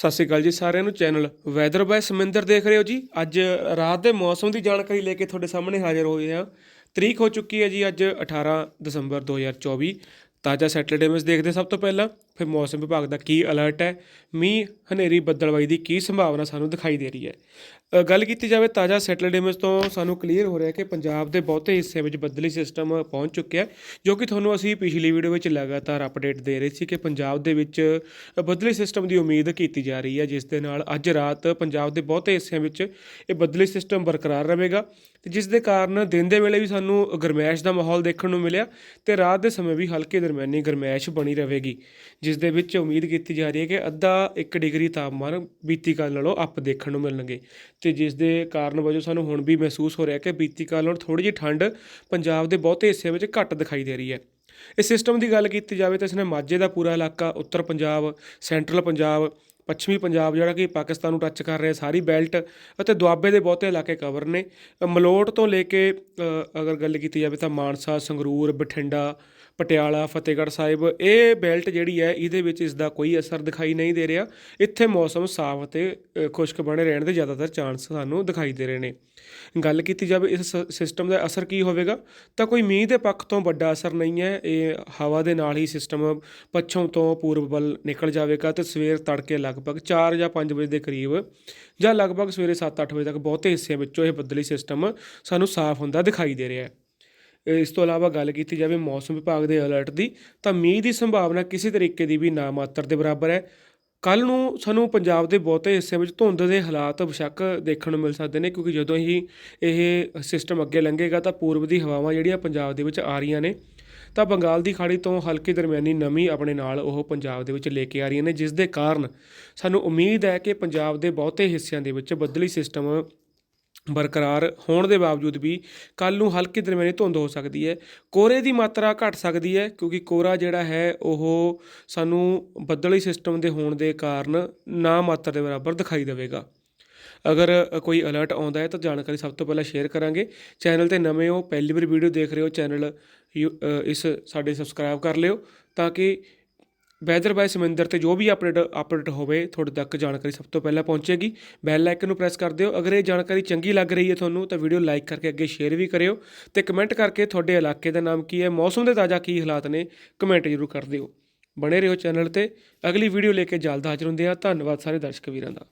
ਸਤਿ ਸ਼੍ਰੀ ਅਕਾਲ ਜੀ ਸਾਰਿਆਂ ਨੂੰ ਚੈਨਲ ਵੈਦਰ ਬਾय ਸਮਿੰਦਰ ਦੇਖ ਰਹੇ ਹੋ ਜੀ। ਅੱਜ ਰਾਤ ਦੇ ਮੌਸਮ ਦੀ ਜਾਣਕਾਰੀ ਲੈ ਕੇ ਤੁਹਾਡੇ ਸਾਹਮਣੇ ਹਾਜ਼ਰ ਹੋਏ ਹਾਂ। ਤਰੀਕ ਹੋ ਚੁੱਕੀ ਹੈ ਜੀ ਅੱਜ 18 ਦਸੰਬਰ 2024 ਤਾਜ਼ਾ ਸੈਟਰਡੇ ਮੈਸ ਦੇਖਦੇ ਸਭ ਤੋਂ ਪਹਿਲਾਂ। ਫਿਰ ਮੌਸਮ ਵਿਭਾਗ ਦਾ ਕੀ ਅਲਰਟ ਹੈ? ਮੀਂਹ, ਹਨੇਰੀ, ਬੱਦਲਵਾਈ ਦੀ ਕੀ ਸੰਭਾਵਨਾ ਸਾਨੂੰ ਦਿਖਾਈ ਦੇ ਰਹੀ ਹੈ? ਗੱਲ ਕੀਤੀ ਜਾਵੇ ਤਾਜ਼ਾ ਸੈਟਰਡੇ ਮੈਸ ਤੋਂ ਸਾਨੂੰ ਕਲੀਅਰ ਹੋ ਰਿਹਾ ਕਿ ਪੰਜਾਬ ਦੇ ਬਹੁਤੇ ਹਿੱਸੇ ਵਿੱਚ ਬੱਦਲੀ ਸਿਸਟਮ ਪਹੁੰਚ ਚੁੱਕਿਆ ਜੋ ਕਿ ਤੁਹਾਨੂੰ ਅਸੀਂ ਪਿਛਲੀ ਵੀਡੀਓ ਵਿੱਚ ਲਗਾਤਾਰ ਅਪਡੇਟ ਦੇ ਰਹੇ ਸੀ ਕਿ ਪੰਜਾਬ ਦੇ ਵਿੱਚ ਬੱਦਲੀ ਸਿਸਟਮ ਦੀ ਉਮੀਦ ਕੀਤੀ ਜਾ ਰਹੀ ਹੈ, ਜਿਸ ਦੇ ਨਾਲ ਅੱਜ ਰਾਤ ਪੰਜਾਬ ਦੇ ਬਹੁਤੇ ਹਿੱਸਿਆਂ ਵਿੱਚ ਇਹ ਬੱਦਲੀ ਸਿਸਟਮ ਬਰਕਰਾਰ ਰਹੇਗਾ ਤੇ ਜਿਸ ਦੇ ਕਾਰਨ ਦਿਨ ਦੇ ਵੇਲੇ ਵੀ ਸਾਨੂੰ ਗਰਮੈਸ਼ ਦਾ ਮਾਹੌਲ ਦੇਖਣ ਨੂੰ ਮਿਲਿਆ ਤੇ ਰਾਤ ਦੇ ਸਮੇਂ ਵੀ ਹਲਕੀ ਦਰਮਿਆਨੀ ਗਰਮੈਸ਼ ਬਣੀ ਰਹੇਗੀ ਜਿਸ ਦੇ ਵਿੱਚ ਉਮੀਦ ਕੀਤੀ ਜਾ ਰਹੀ ਹੈ ਕਿ ਅੱਧਾ 1 ਡਿਗਰੀ ਤਾਪਮਾਨ ਬੀਤੀ ਕੱਲ੍ਹ ਨਾਲੋਂ ਅੱਪ ਦੇਖਣ ਨੂੰ ਮਿਲਣਗੇ ਤੇ ਜਿਸ ਦੇ ਕਾਰਨ ਵਜੋਂ ਸਾਨੂੰ ਹੁਣ ਵੀ ਮਹਿਸੂਸ ਹੋ ਰਿਹਾ ਕਿ ਬੀਤੀ ਕੱਲ੍ਹ ਨਾਲੋਂ ਥੋੜੀ ਜਿਹੀ ਠੰਡ ਪੰਜਾਬ ਦੇ ਬਹੁਤੇ ਹਿੱਸਿਆਂ ਵਿੱਚ ਘੱਟ ਦਿਖਾਈ ਦੇ ਰਹੀ ਹੈ। ਇਸ ਸਿਸਟਮ ਦੀ ਗੱਲ ਕੀਤੀ ਜਾਵੇ ਤਾਂ ਇਸਨੇ ਮਾਝੇ ਦਾ ਪੂਰਾ ਇਲਾਕਾ, ਉੱਤਰ ਪੰਜਾਬ ਸੈਂਟਰਲ ਪੰਜਾਬ ਪੱਛਮੀ ਪੰਜਾਬ ਜਿਹੜਾ ਕਿ ਪਾਕਿਸਤਾਨ ਨੂੰ ਟੱਚ ਕਰ ਰਿਹਾ ਸਾਰੀ ਬੈਲਟ ਅਤੇ ਦੁਆਬੇ ਦੇ ਬਹੁਤੇ ਇਲਾਕੇ ਕਵਰ ਨੇ। ਮਲੋਟ ਤੋਂ ਲੈ ਕੇ ਅਗਰ ਗੱਲ ਕੀਤੀ ਜਾਵੇ ਤਾਂ ਮਾਨਸਾ, ਸੰਗਰੂਰ, ਬਠਿੰਡਾ, ਪਟਿਆਲਾ, ਫਤਿਹਗੜ੍ਹ ਸਾਹਿਬ, ਇਹ ਬੈਲਟ ਜਿਹੜੀ ਹੈ, ਇਹਦੇ ਵਿੱਚ ਇਸ ਦਾ ਕੋਈ ਅਸਰ ਦਿਖਾਈ ਨਹੀਂ ਦੇ ਰਿਹਾ। ਇੱਥੇ ਮੌਸਮ ਸਾਫ਼ ਅਤੇ ਖੁਸ਼ਕ ਬਣੇ ਰਹਿਣ ਦੇ ਜ਼ਿਆਦਾਤਰ ਚਾਂਸ ਸਾਨੂੰ ਦਿਖਾਈ ਦੇ ਰਹੇ ਨੇ। ਗੱਲ ਕੀਤੀ ਜਾਵੇ ਇਸ ਸਿਸਟਮ ਦਾ ਅਸਰ ਕੀ ਹੋਵੇਗਾ, ਤਾਂ ਕੋਈ ਮੀਂਹ ਦੇ ਪੱਖ ਤੋਂ ਵੱਡਾ ਅਸਰ ਨਹੀਂ ਹੈ। ਇਹ ਹਵਾ ਦੇ ਨਾਲ ਹੀ ਸਿਸਟਮ ਪੱਛਮ ਤੋਂ ਪੂਰਬ ਵੱਲ ਨਿਕਲ ਜਾਵੇਗਾ ਤੇ ਸਵੇਰ ਤੜਕੇ ਲਗਭਗ 4 ਜਾਂ 5 ਵਜੇ ਦੇ ਕਰੀਬ ਜਾਂ ਲਗਭਗ ਸਵੇਰੇ 7-8 ਵਜੇ ਤੱਕ ਬਹੁਤੇ ਹਿੱਸਿਆਂ ਵਿੱਚੋਂ ਇਹ ਬੱਦਲੀ ਸਿਸਟਮ ਸਾਨੂੰ ਸਾਫ਼ ਹੁੰਦਾ ਦਿਖਾਈ ਦੇ ਰਿਹਾ ਹੈ। ਇਸ ਤੋਂ ਇਲਾਵਾ ਗੱਲ ਕੀਤੀ ਜਾਵੇ ਮੌਸਮ ਵਿਭਾਗ ਦੇ ਅਲਰਟ ਦੀ, ਤਾਂ ਮੀਂਹ ਦੀ ਸੰਭਾਵਨਾ ਕਿਸੇ ਤਰੀਕੇ ਦੀ ਵੀ ਨਾ ਮਾਤਰ ਦੇ ਬਰਾਬਰ ਹੈ। ਕੱਲ ਨੂੰ ਸਾਨੂੰ ਪੰਜਾਬ ਦੇ ਬਹੁਤੇ ਹਿੱਸਿਆਂ ਵਿੱਚ ਧੁੰਦ ਦੇ ਹਾਲਾਤ ਬੇਸ਼ੱਕ ਦੇਖਣ ਨੂੰ ਮਿਲ ਸਕਦੇ ਨੇ, ਕਿਉਂਕਿ ਜਦੋਂ ਹੀ ਇਹ ਸਿਸਟਮ ਅੱਗੇ ਲੰਘੇਗਾ ਤਾਂ ਪੂਰਬ ਦੀ ਹਵਾਵਾਂ ਜਿਹੜੀਆਂ ਪੰਜਾਬ ਦੇ ਵਿੱਚ ਆ ਰਹੀਆਂ ਨੇ ਤਾਂ ਬੰਗਾਲ ਦੀ ਖਾੜੀ ਤੋਂ ਹਲਕੀ ਦਰਮਿਆਨੀ ਨਮੀ ਆਪਣੇ ਨਾਲ ਉਹ ਪੰਜਾਬ ਦੇ ਵਿੱਚ ਲੈ ਕੇ ਆ ਰਹੀਆਂ ਨੇ, ਜਿਸ ਦੇ ਕਾਰਨ ਸਾਨੂੰ ਉਮੀਦ ਹੈ ਕਿ ਪੰਜਾਬ ਦੇ ਬਹੁਤੇ ਹਿੱਸਿਆਂ ਦੇ ਵਿੱਚ ਬੱਦਲੀ ਸਿਸਟਮ ਬਰਕਰਾਰ ਹੋਣ ਦੇ ਬਾਵਜੂਦ ਵੀ ਕੱਲ ਨੂੰ ਹਲਕੀ ਦਰਮਿਆਨੀ ਧੁੰਦ ਹੋ ਸਕਦੀ ਹੈ। ਕੋਰੇ ਦੀ ਮਾਤਰਾ ਘਟ ਸਕਦੀ ਹੈ ਕਿਉਂਕਿ ਕੋਰਾ ਜਿਹੜਾ ਹੈ ਉਹ ਸਾਨੂੰ ਬੱਦਲੀ ਸਿਸਟਮ ਦੇ ਹੋਣ ਦੇ ਕਾਰਨ ਨਾ ਮਾਤਰਾ ਦੇ ਬਰਾਬਰ ਦਿਖਾਈ ਦੇਵੇਗਾ। ਅਗਰ ਕੋਈ ਅਲਰਟ ਆਉਂਦਾ ਹੈ ਤਾਂ ਜਾਣਕਾਰੀ ਸਭ ਤੋਂ ਪਹਿਲਾਂ ਸ਼ੇਅਰ ਕਰਾਂਗੇ। ਚੈਨਲ ਤੇ ਨਵੇਂ ਹੋ, ਪਹਿਲੀ ਵਾਰ ਵੀਡੀਓ ਦੇਖ ਰਹੇ ਹੋ ਚੈਨਲ ਯੂ- ਇਸ ਸਾਡੇ ਸਬਸਕ੍ਰਾਈਬ ਕਰ ਲਿਓ ਤਾਂ ਕਿ ਵੈਦਰ ਬਾਈ ਸਮਿੰਦਰ ਤੇ ਜੋ ਵੀ ਅਪਡੇਟ ਅਪਡੇਟ ਹੋਵੇ, ਤੁਹਾਡੇ ਤੱਕ ਜਾਣਕਾਰੀ ਸਭ ਤੋਂ ਪਹਿਲਾਂ ਪਹੁੰਚੇਗੀ। ਬੈਲ ਆਈਕਨ ਨੂੰ ਪ੍ਰੈਸ ਕਰ ਦਿਓ। ਅਗਰ ਇਹ ਜਾਣਕਾਰੀ ਚੰਗੀ ਲੱਗ ਰਹੀ ਹੈ ਤੁਹਾਨੂੰ ਤਾਂ ਵੀਡੀਓ ਲਾਈਕ ਕਰਕੇ ਅੱਗੇ ਸ਼ੇਅਰ ਵੀ ਕਰਿਓ ਤੇ ਕਮੈਂਟ ਕਰਕੇ ਤੁਹਾਡੇ ਇਲਾਕੇ ਦਾ ਨਾਮ ਕੀ ਹੈ, ਮੌਸਮ ਦੇ ਤਾਜ਼ਾ ਕੀ ਹਾਲਾਤ ਨੇ ਕਮੈਂਟ ਜ਼ਰੂਰ ਕਰ ਦਿਓ। ਬਣੇ ਰਹੋ ਚੈਨਲ ਤੇ। ਅਗਲੀ ਵੀਡੀਓ ਲੈ ਕੇ ਜਲਦ ਹਾਜ਼ਰ ਹੁੰਦੇ ਹਾਂ। ਧੰਨਵਾਦ ਸਾਰੇ ਦਰਸ਼ਕ ਵੀਰਾਂ ਦਾ।